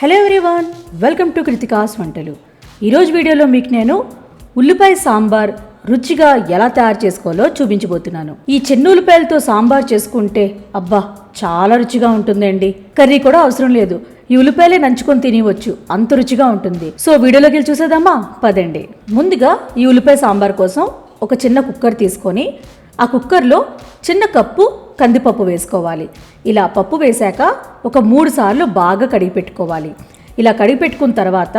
Hello everyone welcome to Krithika's వంటలు ఈరోజు వీడియోలో మీకు నేను ఉల్లిపాయ సాంబార్ రుచిగా ఎలా తయారు చేసుకోవాలో చూపించబోతున్నాను. ఈ చిన్న ఉల్లిపాయలతో సాంబార్ చేసుకుంటే అబ్బా చాలా రుచిగా ఉంటుందండి. కర్రీ కూడా అవసరం లేదు. ఈ ఉల్లిపాయలే నంచుకొని తినవచ్చు అంత రుచిగా ఉంటుంది. సో వీడియోలోకి వెళ్ళి చూసేద్దామా? పదండి. ముందుగా ఈ ఉల్లిపాయ సాంబార్ కోసం ఒక చిన్న కుక్కర్ తీసుకొని ఆ కుక్కర్లో చిన్న కప్పు కందిపప్పు వేసుకోవాలి. ఇలా పప్పు వేశాక ఒక మూడు సార్లు బాగా కడిగి పెట్టుకోవాలి. ఇలా కడిగి పెట్టుకున్న తర్వాత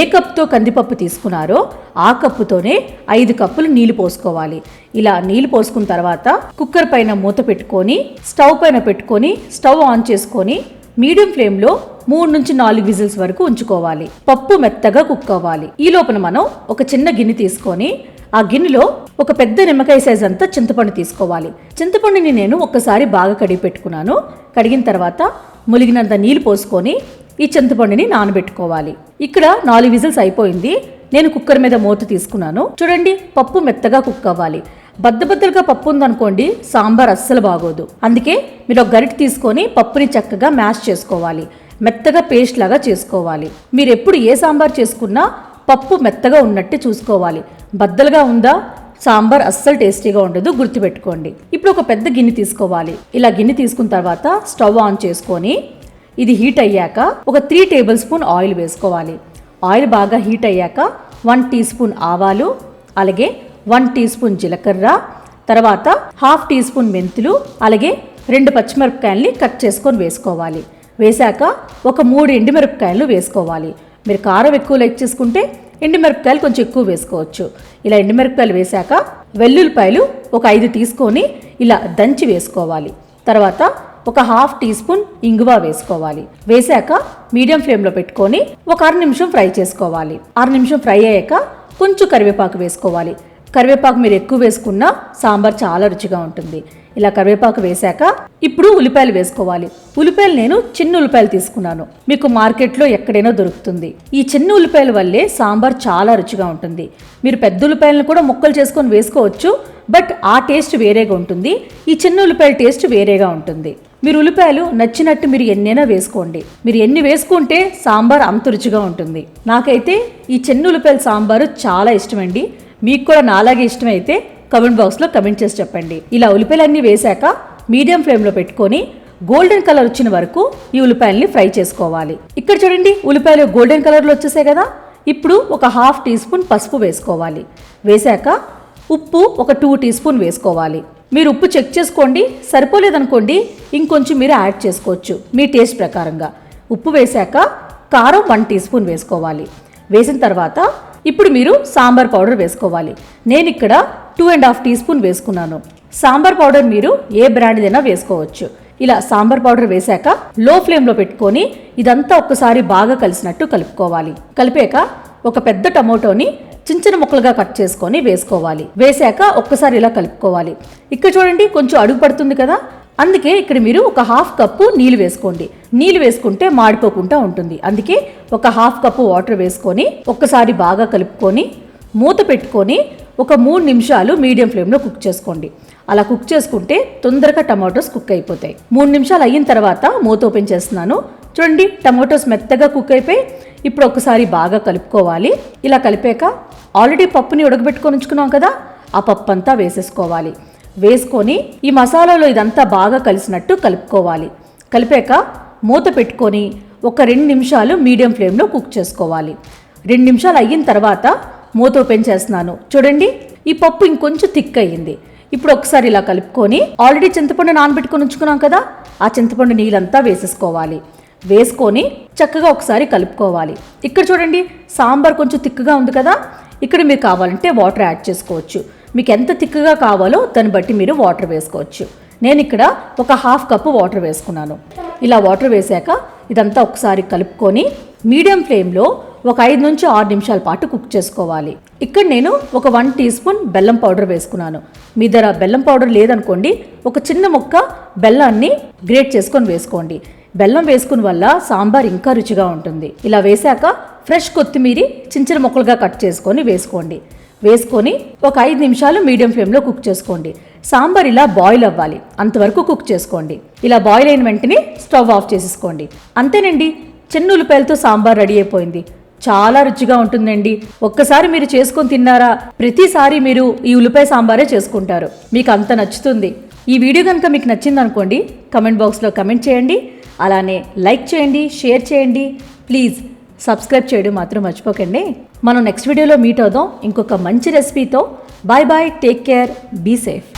ఏ కప్తో కందిపప్పు తీసుకున్నారో ఆ కప్పుతోనే ఐదు కప్పులు నీళ్ళు పోసుకోవాలి. ఇలా నీళ్ళు పోసుకున్న తర్వాత కుక్కర్ పైన మూత పెట్టుకొని స్టవ్ పైన పెట్టుకొని స్టవ్ ఆన్ చేసుకొని మీడియం ఫ్లేమ్లో మూడు నుంచి నాలుగు విజిల్స్ వరకు ఉంచుకోవాలి. పప్పు మెత్తగా కుక్ అవ్వాలి. ఈ లోపల మనం ఒక చిన్న గిన్నె తీసుకొని ఆ గిన్నెలో ఒక పెద్ద నిమ్మకాయ సైజ్ అంతా చింతపండు తీసుకోవాలి. చింతపండుని నేను ఒక్కసారి బాగా కడిగి పెట్టుకున్నాను. కడిగిన తర్వాత ములిగినంత నీళ్ళు పోసుకొని ఈ చింతపండుని నానబెట్టుకోవాలి. ఇక్కడ నాలుగు విజిల్స్ అయిపోయింది. నేను కుక్కర్ మీద మూత తీసుకున్నాను. చూడండి పప్పు మెత్తగా కుక్ అవ్వాలి. బద్దబద్దలుగా పప్పు ఉందనుకోండి సాంబార్ అస్సలు బాగోదు. అందుకే మీరు ఒక గరిటె తీసుకొని పప్పుని చక్కగా మ్యాష్ చేసుకోవాలి. మెత్తగా పేస్ట్ లాగా చేసుకోవాలి. మీరు ఎప్పుడు ఏ సాంబార్ చేసుకున్నా పప్పు మెత్తగా ఉన్నట్టు చూసుకోవాలి. బద్దలుగా ఉందా? సాంబార్ అస్సలు టేస్టీగా ఉండదు గుర్తుపెట్టుకోండి. ఇప్పుడు ఒక పెద్ద గిన్నె తీసుకోవాలి. ఇలా గిన్నె తీసుకున్న తర్వాత స్టవ్ ఆన్ చేసుకొని ఇది హీట్ అయ్యాక ఒక త్రీ టేబుల్ స్పూన్ ఆయిల్ వేసుకోవాలి. ఆయిల్ బాగా హీట్ అయ్యాక వన్ టీ స్పూన్ ఆవాలు అలాగే వన్ టీ స్పూన్ జీలకర్ర తర్వాత హాఫ్ టీ స్పూన్ మెంతులు అలాగే రెండు పచ్చిమిరపకాయల్ని కట్ చేసుకొని వేసుకోవాలి. వేశాక ఒక మూడు ఎండుమిరపకాయలు వేసుకోవాలి. మీరు కారం ఎక్కువ లైక్ చేసుకుంటే ఎండుమిరపకాయలు కొంచెం ఎక్కువ వేసుకోవచ్చు. ఇలా ఎండుమిరపకాయలు వేశాక వెల్లుల్లిపాయలు ఒక ఐదు తీసుకొని ఇలా దంచి వేసుకోవాలి. తర్వాత ఒక హాఫ్ టీ స్పూన్ ఇంగువ వేసుకోవాలి. వేశాక మీడియం ఫ్లేమ్లో పెట్టుకొని ఒక అర నిమిషం ఫ్రై చేసుకోవాలి. అర నిమిషం ఫ్రై అయ్యాక కొంచెం కరివేపాకు వేసుకోవాలి. కరివేపాకు మీరు ఎక్కువ వేసుకున్నా సాంబార్ చాలా రుచిగా ఉంటుంది. ఇలా కరివేపాకు వేశాక ఇప్పుడు ఉల్లిపాయలు వేసుకోవాలి. ఉల్లిపాయలు నేను చిన్న ఉల్లిపాయలు తీసుకున్నాను. మీకు మార్కెట్లో ఎక్కడైనా దొరుకుతుంది. ఈ చిన్న ఉల్లిపాయల వల్లే సాంబార్ చాలా రుచిగా ఉంటుంది. మీరు పెద్ద ఉల్లిపాయలను కూడా ముక్కలు చేసుకొని వేసుకోవచ్చు. బట్ ఆ టేస్ట్ వేరేగా ఉంటుంది. ఈ చిన్న ఉల్లిపాయల టేస్ట్ వేరేగా ఉంటుంది. మీరు ఉల్లిపాయలు నచ్చినట్టు మీరు ఎన్నైనా వేసుకోండి. మీరు ఎన్ని వేసుకుంటే సాంబార్ అంత రుచిగా ఉంటుంది. నాకైతే ఈ చిన్న ఉల్లిపాయల సాంబారు చాలా ఇష్టమండి. మీకు కూడా నాలాగే ఇష్టమైతే కమెంట్ బాక్స్లో కమెంట్ చేసి చెప్పండి. ఇలా ఉల్లిపాయలన్నీ వేశాక మీడియం ఫ్లేమ్లో పెట్టుకొని గోల్డెన్ కలర్ వచ్చిన వరకు ఈ ఉల్లిపాయల్ని ఫ్రై చేసుకోవాలి. ఇక్కడ చూడండి ఉల్లిపాయలు గోల్డెన్ కలర్లో వచ్చేసాయి కదా. ఇప్పుడు ఒక హాఫ్ టీ స్పూన్ పసుపు వేసుకోవాలి. వేశాక ఉప్పు ఒక టూ టీ స్పూన్ వేసుకోవాలి. మీరు ఉప్పు చెక్ చేసుకోండి సరిపోలేదనుకోండి ఇంకొంచెం మీరు యాడ్ చేసుకోవచ్చు మీ టేస్ట్ ప్రకారంగా. ఉప్పు వేశాక కారం వన్ టీ స్పూన్ వేసుకోవాలి. వేసిన తర్వాత ఇప్పుడు మీరు సాంబార్ పౌడర్ వేసుకోవాలి. నేను ఇక్కడ two and half teaspoon వేసుకున్నాను. సాంబార్ పౌడర్ మీరు ఏ బ్రాండ్దైనా వేసుకోవచ్చు. ఇలా సాంబార్ పౌడర్ వేశాక లో ఫ్లేమ్లో పెట్టుకొని ఇదంతా ఒక్కసారి బాగా కలిసినట్టు కలుపుకోవాలి. కలిపాక ఒక పెద్ద టమోటోని చిన్న చిన్న ముక్కలుగా కట్ చేసుకొని వేసుకోవాలి. వేశాక ఒక్కసారి ఇలా కలుపుకోవాలి. ఇక్కడ చూడండి కొంచెం అడుగు పడుతుంది కదా? అందుకే ఇక్కడ మీరు ఒక హాఫ్ కప్పు నీళ్ళు వేసుకోండి. నీళ్ళు వేసుకుంటే మాడిపోకుండా ఉంటుంది. అందుకే ఒక హాఫ్ కప్పు వాటర్ వేసుకొని ఒక్కసారి బాగా కలుపుకొని మూత పెట్టుకొని ఒక మూడు నిమిషాలు మీడియం ఫ్లేమ్లో కుక్ చేసుకోండి. అలా కుక్ చేసుకుంటే తొందరగా టమాటోస్ కుక్ అయిపోతాయి. మూడు నిమిషాలు అయిన తర్వాత మూత ఓపెన్ చేస్తున్నాను. చూడండి టమాటోస్ మెత్తగా కుక్ అయిపోయి ఇప్పుడు ఒకసారి బాగా కలుపుకోవాలి. ఇలా కలిపాక ఆల్రెడీ పప్పుని ఉడకబెట్టుకొని ఉంచుకున్నాం కదా ఆ పప్పు అంతా వేసేసుకోవాలి. వేసుకొని ఈ మసాలాలో ఇదంతా బాగా కలిసినట్టు కలుపుకోవాలి. కలిపాక మూత పెట్టుకొని ఒక రెండు నిమిషాలు మీడియం ఫ్లేమ్లో కుక్ చేసుకోవాలి. రెండు నిమిషాలు అయిన తర్వాత మూత ఓపెన్ చేస్తున్నాను. చూడండి ఈ పప్పు ఇంకొంచెం థిక్ అయ్యింది. ఇప్పుడు ఒకసారి ఇలా కలుపుకొని ఆల్రెడీ చింతపండు నానబెట్టుకొని ఉంచుకున్నాం కదా ఆ చింతపండు నీళ్ళంతా వేసేసుకోవాలి. వేసుకొని చక్కగా ఒకసారి కలుపుకోవాలి. ఇక్కడ చూడండి సాంబార్ కొంచెం తిక్కుగా ఉంది కదా ఇక్కడ మీరు కావాలంటే వాటర్ యాడ్ చేసుకోవచ్చు. మీకు ఎంత తిక్కుగా కావాలో దాన్ని బట్టి మీరు వాటర్ వేసుకోవచ్చు. నేను ఇక్కడ ఒక హాఫ్ కప్పు వాటర్ వేసుకున్నాను. ఇలా వాటర్ వేసాక ఇదంతా ఒకసారి కలుపుకొని మీడియం ఫ్లేమ్లో ఒక ఐదు నుంచి ఆరు నిమిషాల పాటు కుక్ చేసుకోవాలి. ఇక్కడ నేను ఒక వన్ టీ స్పూన్ బెల్లం పౌడర్ వేసుకున్నాను. మీ దగ్గర బెల్లం పౌడర్ లేదనుకోండి ఒక చిన్న ముక్క బెల్లాన్ని గ్రేట్ చేసుకొని వేసుకోండి. బెల్లం వేసుకుని వల్ల సాంబార్ ఇంకా రుచిగా ఉంటుంది. ఇలా వేశాక ఫ్రెష్ కొత్తిమీరి చిన్న చిన్న ముక్కలుగా కట్ చేసుకొని వేసుకోండి. వేసుకొని ఒక ఐదు నిమిషాలు మీడియం ఫ్లేమ్లో కుక్ చేసుకోండి. సాంబార్ ఇలా బాయిల్ అవ్వాలి. అంతవరకు కుక్ చేసుకోండి. ఇలా బాయిల్ అయిన వెంటనే స్టవ్ ఆఫ్ చేసేసుకోండి. అంతేనండి చిన్న ఉల్లిపాయలతో సాంబార్ రెడీ అయిపోయింది. చాలా రుచిగా ఉంటుందండి. ఒక్కసారి మీరు చేసుకొని తిన్నారా? ప్రతిసారి మీరు ఈ ఉల్లిపాయ సాంబారే చేసుకుంటారు. మీకు అంత నచ్చుతుంది. ఈ వీడియో కనుక మీకు నచ్చింది అనుకోండి కమెంట్ బాక్స్లో కమెంట్ చేయండి. అలానే లైక్ చేయండి షేర్ చేయండి. ప్లీజ్ సబ్స్క్రైబ్ చేయడం మాత్రం మర్చిపోకండి. మనం నెక్స్ట్ వీడియోలో మీట్ అవుదాం. ఇంకొక మంచి రెసిపీతో. Bye bye take care be safe